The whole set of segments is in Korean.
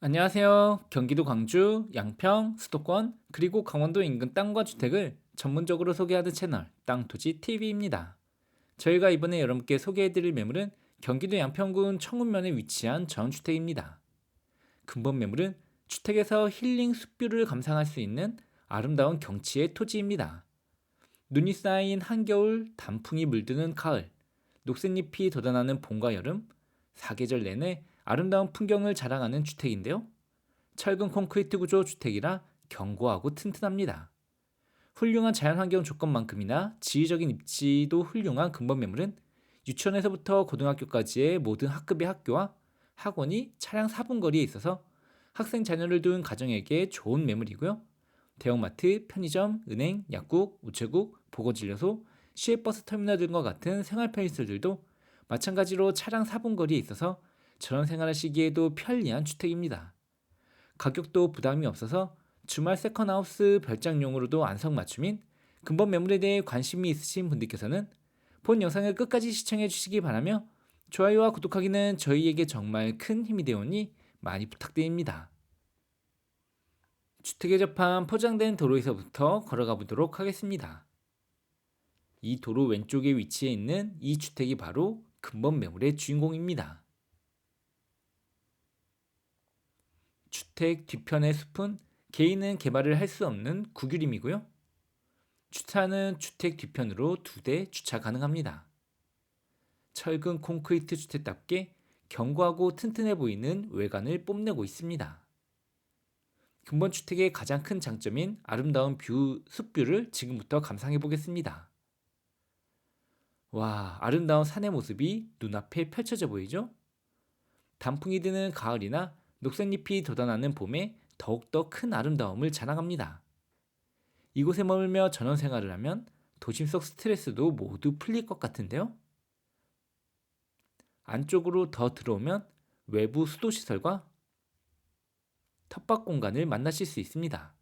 안녕하세요. 경기도 광주, 양평, 수도권, 그리고 강원도 인근 땅과 주택을 전문적으로 소개하는 채널 땅토지 TV입니다. 저희가 이번에 여러분께 소개해드릴 매물은 경기도 양평군 청운면에 위치한 전주택입니다. 근본 매물은 주택에서 힐링 숲뷰를 감상할 수 있는 아름다운 경치의 토지입니다. 눈이 쌓인 한겨울, 단풍이 물드는 가을, 녹색잎이 돋아나는 봄과 여름, 사계절 내내 아름다운 풍경을 자랑하는 주택인데요. 철근 콘크리트 구조 주택이라 견고하고 튼튼합니다. 훌륭한 자연환경 조건만큼이나 지휘적인 입지도 훌륭한 근본 매물은 유치원에서부터 고등학교까지의 모든 학급의 학교와 학원이 차량 4분 거리에 있어서 학생 자녀를 둔 가정에게 좋은 매물이고요. 대형마트, 편의점, 은행, 약국, 우체국, 보건진료소, 시외버스 터미널 등과 같은 생활 편의시설들도 마찬가지로 차량 4분 거리에 있어서 저런 생활하시기에도 편리한 주택입니다. 가격도 부담이 없어서 주말 세컨하우스 별장용으로도 안성맞춤인 근본 매물에 대해 관심이 있으신 분들께서는 본 영상을 끝까지 시청해 주시기 바라며 좋아요와 구독하기는 저희에게 정말 큰 힘이 되오니 많이 부탁드립니다. 주택에 접한 포장된 도로에서부터 걸어가 보도록 하겠습니다. 이 도로 왼쪽에 위치해 있는 이 주택이 바로 근본 매물의 주인공입니다. 주택 뒤편의 숲은 개인은 개발을 할 수 없는 구규림이고요. 주차는 주택 뒤편으로 두 대 주차 가능합니다. 철근 콘크리트 주택답게 견고하고 튼튼해 보이는 외관을 뽐내고 있습니다. 근본 주택의 가장 큰 장점인 아름다운 뷰, 숲뷰를 지금부터 감상해 보겠습니다. 와, 아름다운 산의 모습이 눈앞에 펼쳐져 보이죠? 단풍이 드는 가을이나 녹색잎이 돋아나는 봄에 더욱더 큰 아름다움을 자랑합니다. 이곳에 머물며 전원 생활을 하면 도심 속 스트레스도 모두 풀릴 것 같은데요? 안쪽으로 더 들어오면 외부 수도시설과 텃밭 공간을 만나실 수 있습니다.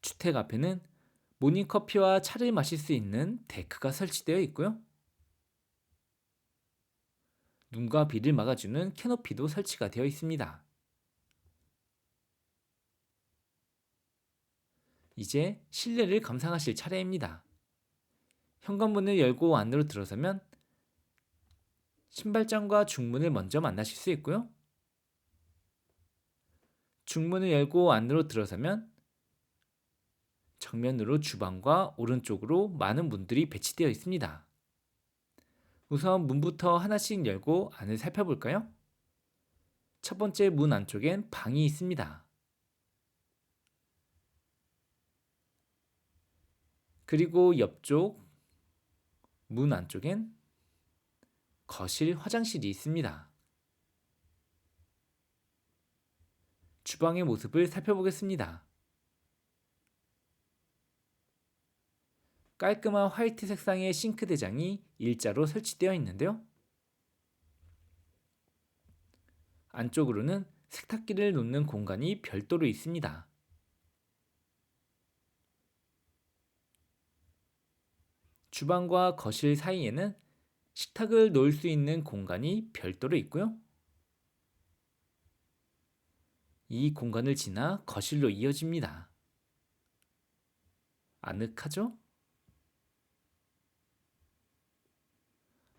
주택 앞에는 모닝커피와 차를 마실 수 있는 데크가 설치되어 있고요. 눈과 비를 막아주는 캐노피도 설치가 되어 있습니다. 이제 실내를 감상하실 차례입니다. 현관문을 열고 안으로 들어서면 신발장과 중문을 먼저 만나실 수 있고요. 중문을 열고 안으로 들어서면 정면으로 주방과 오른쪽으로 많은 문들이 배치되어 있습니다. 우선 문부터 하나씩 열고 안을 살펴볼까요? 첫 번째 문 안쪽엔 방이 있습니다. 그리고 옆쪽 문 안쪽엔 거실 화장실이 있습니다. 주방의 모습을 살펴보겠습니다. 깔끔한 화이트 색상의 싱크 대장이 일자로 설치되어 있는데요. 안쪽으로는 세탁기를 놓는 공간이 별도로 있습니다. 주방과 거실 사이에는 식탁을 놓을 수 있는 공간이 별도로 있고요. 이 공간을 지나 거실로 이어집니다. 아늑하죠?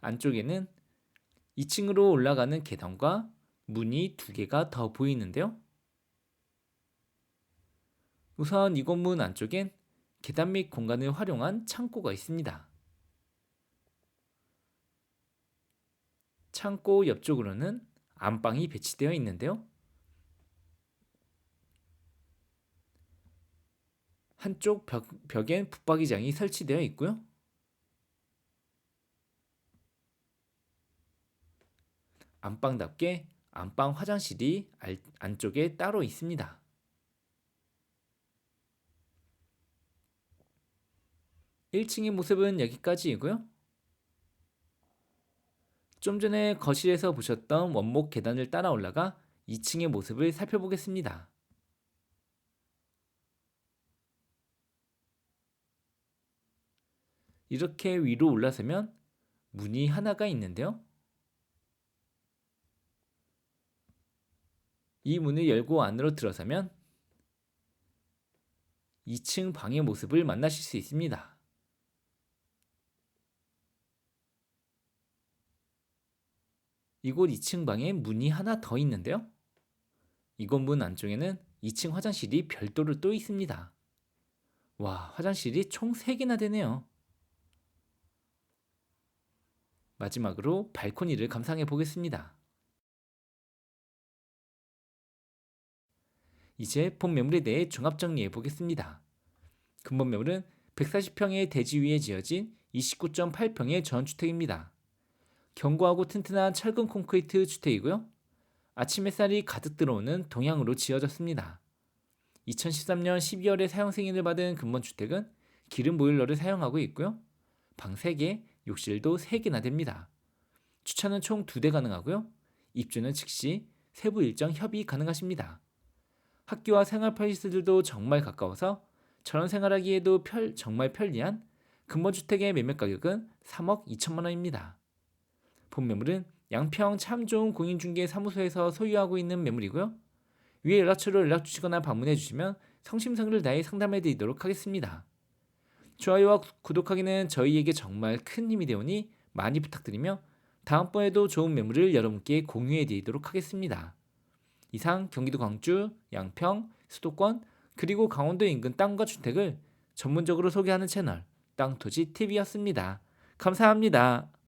안쪽에는 2층으로 올라가는 계단과 문이 두 개가 더 보이는데요. 우선 이곳 문 안쪽엔 계단 및 공간을 활용한 창고가 있습니다. 창고 옆쪽으로는 안방이 배치되어 있는데요. 한쪽 벽, 벽엔 붙박이장이 설치되어 있고요. 안방답게 안방 화장실이 안쪽에 따로 있습니다. (1층의) 모습은 여기까지이고요. 좀 전에 거실에서 보셨던 원목 계단을 따라 올라가 2층의 모습을 살펴보겠습니다. 이렇게 위로 올라서면 문이 하나가 있는데요. 이 문을 열고 안으로 들어서면 2층 방의 모습을 만나실 수 있습니다. 이곳 2층 방에 문이 하나 더 있는데요. 이곳 문 안쪽에는 2층 화장실이 별도로 또 있습니다. 와, 화장실이 총 3개나 되네요. 마지막으로 발코니를 감상해 보겠습니다. 이제 본 매물에 대해 종합 정리해 보겠습니다. 근본 매물은 140평의 대지 위에 지어진 29.8평의 전주택입니다. 견고하고 튼튼한 철근 콘크리트 주택이고요. 아침 햇살이 가득 들어오는 동향으로 지어졌습니다. 2013년 12월에 사용 승인을 받은 근본 주택은 기름 보일러를 사용하고 있고요. 방 3개, 욕실도 3개나 됩니다. 주차는 총 2대 가능하고요. 입주는 즉시 세부 일정 협의 가능하십니다. 학교와 생활 편의시설들도 정말 가까워서 저런 생활하기에도 펼- 정말 편리한 근본주택의 매매 가격은 3억 2천만 원입니다. 본 매물은 양평 참 좋은 공인중개 사무소에서 소유하고 있는 매물이고요. 위에 연락처로 연락 주시거나 방문해 주시면 성심성의를 다해 상담해 드리도록 하겠습니다. 좋아요와 구- 구독하기는 저희에게 정말 큰 힘이 되오니 많이 부탁드리며 다음번에도 좋은 매물을 여러분께 공유해 드리도록 하겠습니다. 이상 경기도 광주, 양평, 수도권 그리고 강원도 인근 땅과 주택을 전문적으로 소개하는 채널 땅토지 TV였습니다. 감사합니다.